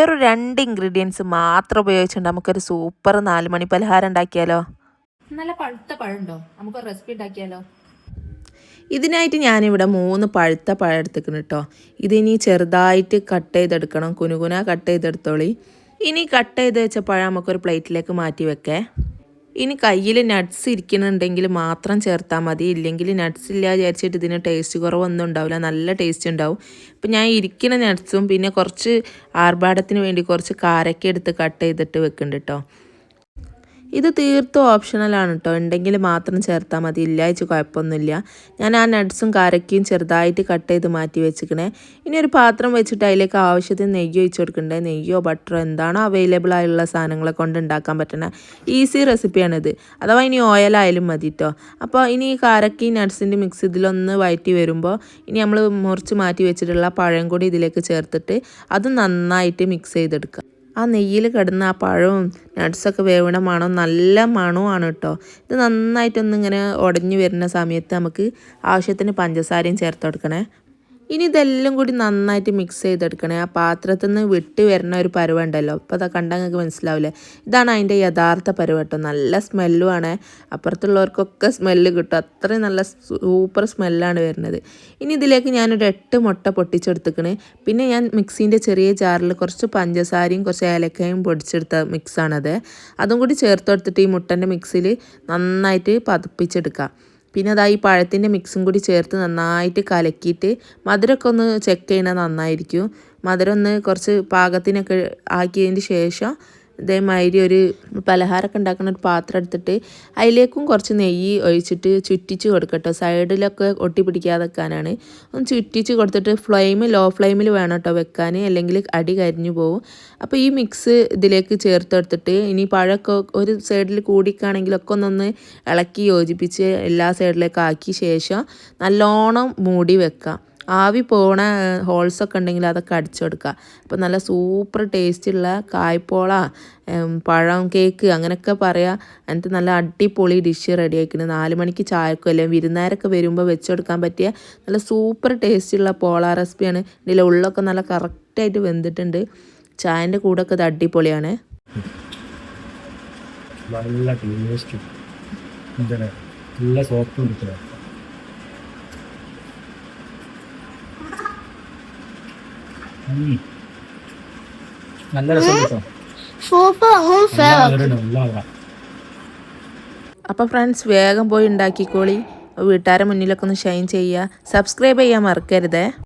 വെറും രണ്ട് ഇൻഗ്രീഡിയൻസ് മാത്രം ഉപയോഗിച്ചുകൊണ്ട് നമുക്കൊരു സൂപ്പർ നാല് മണി പലഹാരം ഉണ്ടാക്കിയാലോ? നല്ല പഴുത്ത പഴുണ്ടോ നമുക്ക് റെസിപ്പി ഉണ്ടാക്കിയാലോ? ഇതിനായിട്ട് ഞാനിവിടെ മൂന്ന് പഴുത്ത പഴം എടുത്തിക്കണം കേട്ടോ. ഇതിനി ചെറുതായിട്ട് കട്ട് ചെയ്തെടുക്കണം. കുനുകുന കട്ട് ചെയ്തെടുത്തോളി. ഇനി കട്ട് ചെയ്ത് വെച്ച പഴം നമുക്കൊരു പ്ലേറ്റിലേക്ക് മാറ്റി വെക്കേ. ഇനി കയ്യിൽ നട്ട്സ് ഇരിക്കുന്നുണ്ടെങ്കിൽ മാത്രം ചേർത്താൽ മതി. ഇല്ലെങ്കിൽ നട്ട്സ് ഇല്ല വിചാരിച്ചിട്ട് ഇതിന് ടേസ്റ്റ് കുറവൊന്നും ഉണ്ടാവില്ല. നല്ല ടേസ്റ്റ് ഉണ്ടാവും. ഇപ്പം ഞാൻ ഇരിക്കുന്ന നട്ട്സും പിന്നെ കുറച്ച് ആർഭാടത്തിന് വേണ്ടി കുറച്ച് കാരക്ക എടുത്ത് കട്ട് ചെയ്തിട്ട് വെക്കുന്നുണ്ട് കേട്ടോ ഇത് തീർത്തും ഓപ്ഷണലാണ് കേട്ടോ ഉണ്ടെങ്കിൽ മാത്രം ചേർത്താൽ മതി. ഇല്ലാച്ച കുഴപ്പമൊന്നുമില്ല. ഞാൻ ആ നട്ട്സും കാരക്കയും ചെറുതായിട്ട് കട്ട് ചെയ്ത് മാറ്റി വെച്ചിക്കണേ. ഇനി ഒരു പാത്രം വെച്ചിട്ട് അതിലേക്ക് ആവശ്യത്തിന് നെയ്യ് ഒഴിച്ച് കൊടുക്കണ്ടേ? നെയ്യോ ബട്ടറോ എന്താണോ അവൈലബിൾ ആയുള്ള സാധനങ്ങളെ കൊണ്ട് ഉണ്ടാക്കാൻ പറ്റണ. ഈസി റെസിപ്പിയാണിത് അഥവാ ഇനി ഓയിലായാലും മതി കേട്ടോ അപ്പോൾ ഇനി ഈ കാരക്കയും നട്ട്സിന്റെ മിക്സ് ഇതിലൊന്ന് വയറ്റി വരുമ്പോൾ ഇനി നമ്മൾ മുറിച്ച് മാറ്റി വെച്ചിട്ടുള്ള പഴം കൂടി ഇതിലേക്ക് ചേർത്തിട്ട് അത് നന്നായിട്ട് മിക്സ് ചെയ്തെടുക്കുക ആ നെയ്യിൽ കിടന്ന ആ പഴവും നട്ട്സൊക്കെ വേവണ മണം നല്ല മണമാണ് കേട്ടോ ഇത് നന്നായിട്ടൊന്നിങ്ങനെ ഉടഞ്ഞു വരുന്ന സമയത്ത് നമുക്ക് ആവശ്യത്തിന് പഞ്ചസാരയും ചേർത്ത് കൊടുക്കണേ. ഇനി ഇതെല്ലാം കൂടി നന്നായിട്ട് മിക്സ് ചെയ്തെടുക്കണേ. ആ പാത്രത്തിൽ നിന്ന് വിട്ട് വരുന്ന ഒരു പരുവുണ്ടല്ലോ. അപ്പോൾ അതാ കണ്ടാൽ നിങ്ങൾക്ക് മനസ്സിലാവില്ലേ? ഇതാണ് അതിന്റെ യഥാർത്ഥ പരുവട്ടോ നല്ല സ്മെല്ലുമാണ് അപ്പുറത്തുള്ളവർക്കൊക്കെ സ്മെല്ല് കിട്ടും. അത്രയും നല്ല സൂപ്പർ സ്മെല്ലാണ് വരുന്നത്. ഇനി ഇതിലേക്ക് ഞാനൊരു എട്ട് മുട്ട പൊട്ടിച്ചെടുത്തിക്കണേ. പിന്നെ ഞാൻ മിക്സീന്റെ ചെറിയ ജാറിൽ കുറച്ച് പഞ്ചസാരയും കുറച്ച് ഏലക്കയും പൊടിച്ചെടുത്ത മിക്സാണത് അതും കൂടി ചേർത്ത് കൊടുത്തിട്ട് ഈ മുട്ടന്റെ മിക്സിൽ നന്നായിട്ട് പതിപ്പിച്ചെടുക്കാം. പിന്നെ അതാ ഈ പഴത്തിന്റെ മിക്സും കൂടി ചേർത്ത് നന്നായിട്ട് കലക്കിയിട്ട് മധുരമൊക്കെ ഒന്ന് ചെക്ക് ചെയ്യണത് നന്നായിരിക്കും. മധുരം ഒന്ന് കുറച്ച് പാകത്തിനൊക്കെ ആക്കിയതിന് ശേഷം ഇതേമാതിരി ഒരു പലഹാരമൊക്കെ ഉണ്ടാക്കുന്ന ഒരു പാത്രം എടുത്തിട്ട് അതിലേക്കും കുറച്ച് നെയ്യ് ഒഴിച്ചിട്ട് ചുറ്റിച്ച് കൊടുക്കട്ടോ. സൈഡിലൊക്കെ ഒട്ടി പിടിക്കാതെ വെക്കാനാണ്. ഒന്ന് ചുറ്റിച്ച് കൊടുത്തിട്ട് ഫ്ലെയിം ലോ ഫ്ലെയിമിൽ വേണം കേട്ടോ വെക്കാൻ. അല്ലെങ്കിൽ അടി കരിഞ്ഞു പോകും അപ്പോൾ ഈ മിക്സ് ഇതിലേക്ക് ചേർത്തെടുത്തിട്ട് ഇനി പഴമൊക്കെ ഒരു സൈഡിൽ കൂടിക്കാണെങ്കിലൊക്കെ ഒന്നൊന്ന് ഇളക്കി യോജിപ്പിച്ച് എല്ലാ സൈഡിലേക്ക് ആക്കിയ ശേഷം നല്ലോണം മൂടി വെക്കാം. ആവി പോണ ഹോൾസൊക്കെ ഉണ്ടെങ്കിൽ അതൊക്കെ അടിച്ചു കൊടുക്കുക. അപ്പോൾ നല്ല സൂപ്പർ ടേസ്റ്റുള്ള കായ്പോള പഴം കേക്ക് അങ്ങനെയൊക്കെ പറയാം. എന്നിട്ട് നല്ല അടിപൊളി ഡിഷ് റെഡി ആക്കുന്നത് നാല് മണിക്ക് ചായക്കോ അല്ലെങ്കിൽ വിരുന്നേരൊക്കെ വരുമ്പോൾ വെച്ചെടുക്കാൻ പറ്റിയ നല്ല സൂപ്പർ ടേസ്റ്റുള്ള പോള റെസിപ്പിയാണ്. ഇതിലെ ഉള്ളൊക്കെ നല്ല കറക്റ്റായിട്ട് വെന്തിട്ടുണ്ട്. ചായന്റെ കൂടെയൊക്കെ ഇത് അടിപൊളിയാണ്. നല്ല ടേസ്റ്റ് നല്ല സോഫ്റ്റ് കിട്ടുക നല്ല രസം കേട്ടോ. നല്ല അപ്പോൾ ഫ്രണ്ട്സ് വേഗം പോയി ഉണ്ടാക്കിക്കോളി. വീട്ടുകാരെ മുന്നിലൊക്കെ ഒന്ന് ഷൈൻ ചെയ്യുക. സബ്സ്ക്രൈബ് ചെയ്യാൻ മറക്കരുതേ.